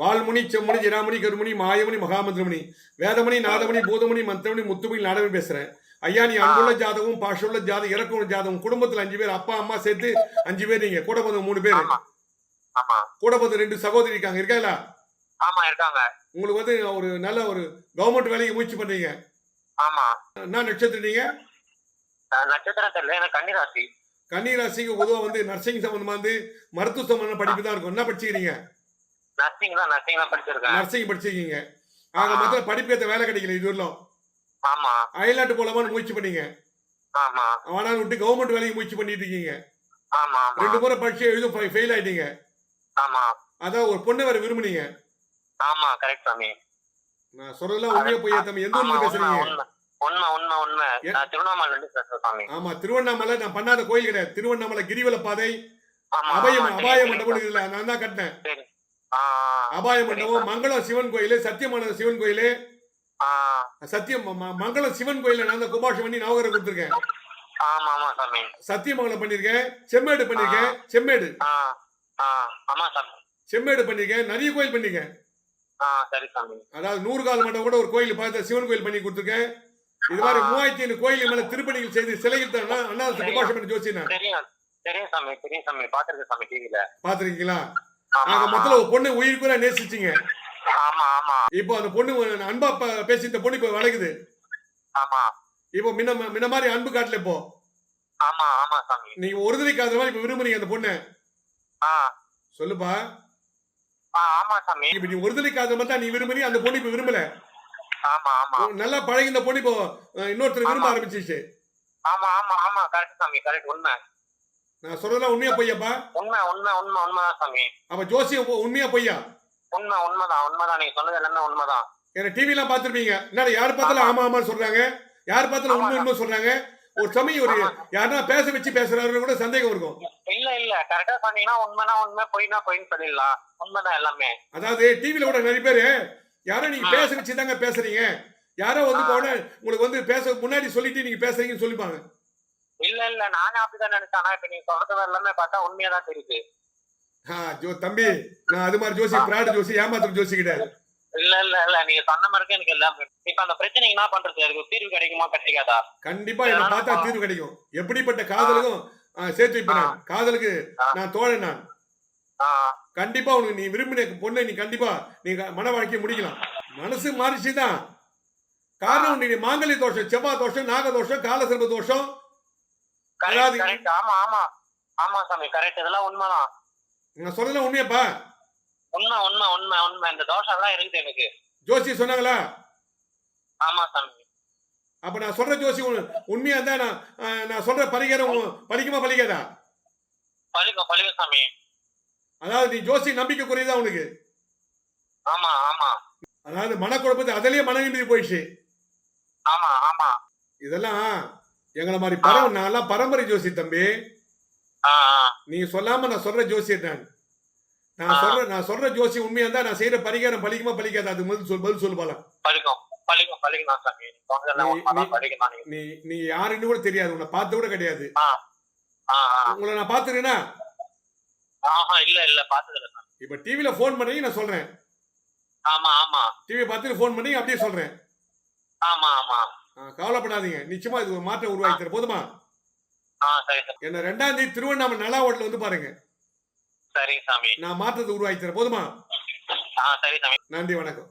வால்முனி செம்முனி கருமணி மாயமணி மகாமந்திரமணி வேதமணி நாதமணி பூதமணி மந்திரமணி முத்துமணி நாடகம் பேசுறேன். ஐயா நீ அன்புள்ள ஜாதகம் பாஷுள்ள ஜாதகம் இறக்குள்ள ஜாதகம் குடும்பத்துல அஞ்சு பேர் அப்பா அம்மா சேர்த்து அஞ்சு பேர் நீங்க கூட பிறந்த மூணு பேர். கூட பிறந்த ரெண்டு சகோதரி இருக்காங்க இருக்காங்களா? ஆமா இருக்காங்க. உங்களுக்கு வந்து ஒரு நல்ல ஒரு கவர்மெண்ட் வேலைக்கு முயற்சி பண்றீங்க. ஆமா. என்ன நட்சத்திரம் நீங்க? நட்சத்திரம் தெரியல. எனக்கு கன்னிராசி கன்னி ராசிக்கு பொதுவா வந்து நர்சிங் சம்பந்தமா வந்து மருத்துவ சம்பந்தமான படிப்பு தான் இருக்கும். என்ன படிச்சுக்கிறீங்க? நர்சிங் தான் நர்சிங் தான் படிச்சிருக்கேன். நர்சிங் படிச்சிருக்கீங்க. ஆக மொத்தம் படிப்பு ஏத்த வேலை கிடைக்கல இது வரலாம் ஆமா. அயல்நாட்டு போலாமான்னு முயற்சி பண்ணீங்க. ஆமா. ஆனால் விட்டு கவர்மெண்ட் வேலைக்கு முயற்சி பண்ணிட்டு இருக்கீங்க. ஆமா ரெண்டு முறை பரீட்சை எழுதும் ஃபெயில் ஆயிட்டீங்க. ஆமா. அதான் ஒரு பொண்ணை வேற விரும்புனீங்க. ஆமா கரெக்ட் சாமி. நான் சொல்றதெல்லாம் உண்மையா போய் தம்பி? எந்த ஊர்ல பேசுறீங்க? உண்மை. உண்மை உண்மை? நான் திருவண்ணாமலை இருந்து பேசுறேன் சாமி. ஆமா திருவண்ணாமலை நான் பண்ணாத கோயில் கிடையாது. திருவண்ணாமலை கிரிவல பாதை அபாய சரி, மண்டபம் இதுல நான் தான் கட்டினேன். அபாய மண்டபம் மங்களம் சிவன் கோயில் சத்தியமான சிவன் கோயில். சத்தியம் மங்களம் சிவன் கோயில நான் தான் குபாஷம் பண்ணி நவகரம் கொடுத்துருக்கேன். சத்தியமங்கலம் பண்ணிருக்கேன் செம்மேடு பண்ணிருக்கேன் செம்மேடு. செம்மேடு பண்ணிருக்கேன் நிறைய கோயில் பண்ணிருக்கேன் அதாவது நூறு கால் மண்டபம் கூட ஒரு கோயில் பார்த்து சிவன் கோயில் பண்ணி கொடுத்துருக்கேன். இது மாதிரி. மூவாயிரத்தி ஐநூறு கோயில் மேல திருப்பணிகள் செய்து சிலைகள் தான் அண்ணா குபாஷம் பண்ணி ஜோசி நான் தெரியும் சாமி தெரியும் சாமி. பாத்துருக்கேன் சாமி டிவில பாத்திருக்கீங்களா ஆமா. மொத்தம் ஒரு பொண்ணு உயிர் கூட நேசிச்சிங்க. ஆமா ஆமா. இப்போ அந்த பொண்ணு அன்பா பேசி இந்த பொண்ணு இப்போ வளக்குது. ஆமா. இப்போ முன்ன முன்ன மாதிரி அன்பு காட்டல இப்போ. ஆமா ஆமா சாமி. நீங்க காதல் மாதிரி இப்போ விரும்புறீங்க அந்த பொண்ணு. சொல்லுப்பா. ஆமா சாமி. இப்ப நீ ஒருதலை காதல் மட்டும் நீ விரும்புறீங்க அந்த பொண்ணு இப்போ விரும்பல? ஆமா ஆமா. நல்லா பழகி இந்த பொண்ணு இப்போ அஹ், இன்னொருத்தர் விரும்ப. ஆரம்பிச்சிச்சு ஆமா ஆமா ஆமா. கரெக்ட் சாமி கரெக்ட் உண்மை. நான் சொல்றதெல்லாம் உண்மையா பொய்யாப்பா? உண்மை உண்மை உண்மை உண்மைதான் சாமி. அப்ப ஜோசியம் பொ- உண்மையா பொய்யா? உண்மை உண்மைதான் உண்மைதான் நீங்க சொன்னது எல்லாமே உண்மைதான் ஏன்னா டிவி எல்லாம் பாத்திருப்பீங்க என்ன யார் பார்த்தாலும் ஆமா ஆமா சொல்றாங்க? யார் பார்த்தாலும் உண்மை உண்மை சொல்றாங்க? ஒரு சமயம் ஒரு. யாருன்னா பேச வச்சு பேசுறாருன்னு கூட சந்தேகம் இருக்கும். இல்ல கரெக்டா சொன்னீங்கன்னா உண்மைனா உண்மை பொய்னா பொய்ன்னு சொல்லிடலாம். உண்மைதான் எல்லாமே. அதாவது டிவில கூட நிறைய பேரு யாரோ நீங்க. பேச வச்சு தாங்க பேசுறீங்க. யாரோ வந்து. போன உங்களுக்கு வந்து பேச முன்னாடி சொல்லிட்டு நீங்க பேசுறீங்கன்னு சொல்லிப்பாங்க. இல்ல இல்ல நானே அப்படிதான் நினைச்சேன். ஆனா இப்ப நீங்க சொல்றது எல்லாமே பார்த்தா உண்மையா தான் தெரியுது ஜோ தம்பி நான் அது மாதிரி ஜோசி பிராடு ஜோசி ஏமாத்துற ஜோசி கிடையாது இல்ல இல்ல இல்ல நீங்க சொன்ன மாதிரிக்கு எனக்கு எல்லாமே. இப்ப அந்த பிரச்சனைக்கு என்ன பண்றது? அதுக்கு தீர்வு கிடைக்குமா கிடைக்காதா? கண்டிப்பா என்ன பார்த்தா தீர்வு கிடைக்கும். எப்படிப்பட்ட காதலுக்கும் ஆ, சேர்த்து வைப்பேன். காதலுக்கு. நான் தோழன் நான். கண்டிப்பா உனக்கு நீ விரும்பின பொண்ணை நீ கண்டிப்பா நீங்க மன வாழ்க்கையை முடிக்கலாம். மனசு மாறிச்சு தான் காரணம் நீ மாங்கல்ய தோஷம் செவ்வாய் தோஷம் நாக தோஷம் காலசர்ப தோஷம். ஆமா ஆமா. ஆமா சாமி. கரெக்ட் இதெல்லாம் உண்மைதான். நான் சொல்றதுல உண்மையாப்பா. உண்மை உண்மை உண்மை உண்மை. இந்த தோஷம் எல்லாம் இருக்குது எனக்கு. ஜோசி சொன்னாங்களா? ஆமா சாமி. அப்ப நான் சொல்ற ஜோசி உண்- உண்மையா இருந்தா நான் நான் சொல்ற பரிகாரம் பலிக்குமா பலிக்காதா பழிக்கும் பழிக்கும் சாமி. அதாவது நீ ஜோசி நம்பிக்கை குறையுதா உனக்கு? ஆமா ஆமா. அதாவது மனக்குழப்பத்தை அதிலேயே மன நிம்மதி போயிடுச்சு. ஆமா ஆமா. இதெல்லாம் எங்களை மாதிரி பரம்பரை நான்லாம் பரம்பரை ஜோசி தம்பி. நீங்க சொல்லாம நான் சொல்ற ஜோசியர் நான் நான். சொல்ற நான் சொல்ற ஜோசி உண்மையா இருந்தா நான் செய்யற பரிகாரம் பலிக்குமா பலிக்காதா? அது முதல் சொல் பதில் சொல்லு பாலாம். பழிக்கும் சாமி. நீ- நீ- யாருன்னு கூட தெரியாது. உன்னை பார்த்து கூட கிடையாது. உங்களை நான் பார்த்துருக்கேன்னா ஆஹா இல்ல இல்ல சாமி. இப்ப டிவில ஃபோன் பண்ணி நான் சொல்றேன். ஆமா ஆமா. டிவி பார்த்துட்டு ஃபோன் பண்ணி அப்படியே சொல்றேன். ஆமா ஆமா. கவலைப்படாதீங்க. நிச்சயமா இது ஒரு மாற்றம் உருவாக்கி தர போதுமா? என்ன ரெண்டாம் தேதி திருவண்ணாமலை நலா ஹோட்டல் வந்து பாருங்க. சரி சாமி. நான் மாற்றத்தை உருவாக்கி தர போதுமா? சரி சாமி. நன்றி வணக்கம்.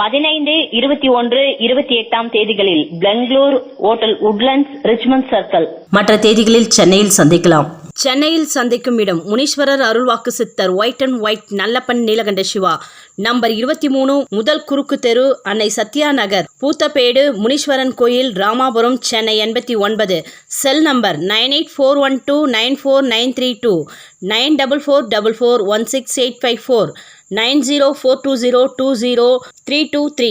பதினைந்து இருபத்தி ஒன்று இருபத்தி எட்டாம் தேதிகளில் Bangalore hotel Woodlands Richmond circle. மற்ற தேதிகளில் சென்னையில் சந்திக்கலாம். சென்னையில் சந்திக்கும் இடம் முனீஸ்வரர் அருள்வாக்கு சித்தர் white and white Nallappan Neelakanta Siva. Number இருபத்தி மூணு முதல் குறுக்கு தெரு அன்னை சத்யா நகர் பூத்தப்பேடு முனீஸ்வரன் கோயில் ராமாபுரம் சென்னை எண்பத்தி ஒன்பது. Cell number nine eight four one two nine four nine three two. Nine double four double four one six eight five four. Nine zero four two zero two zero three two three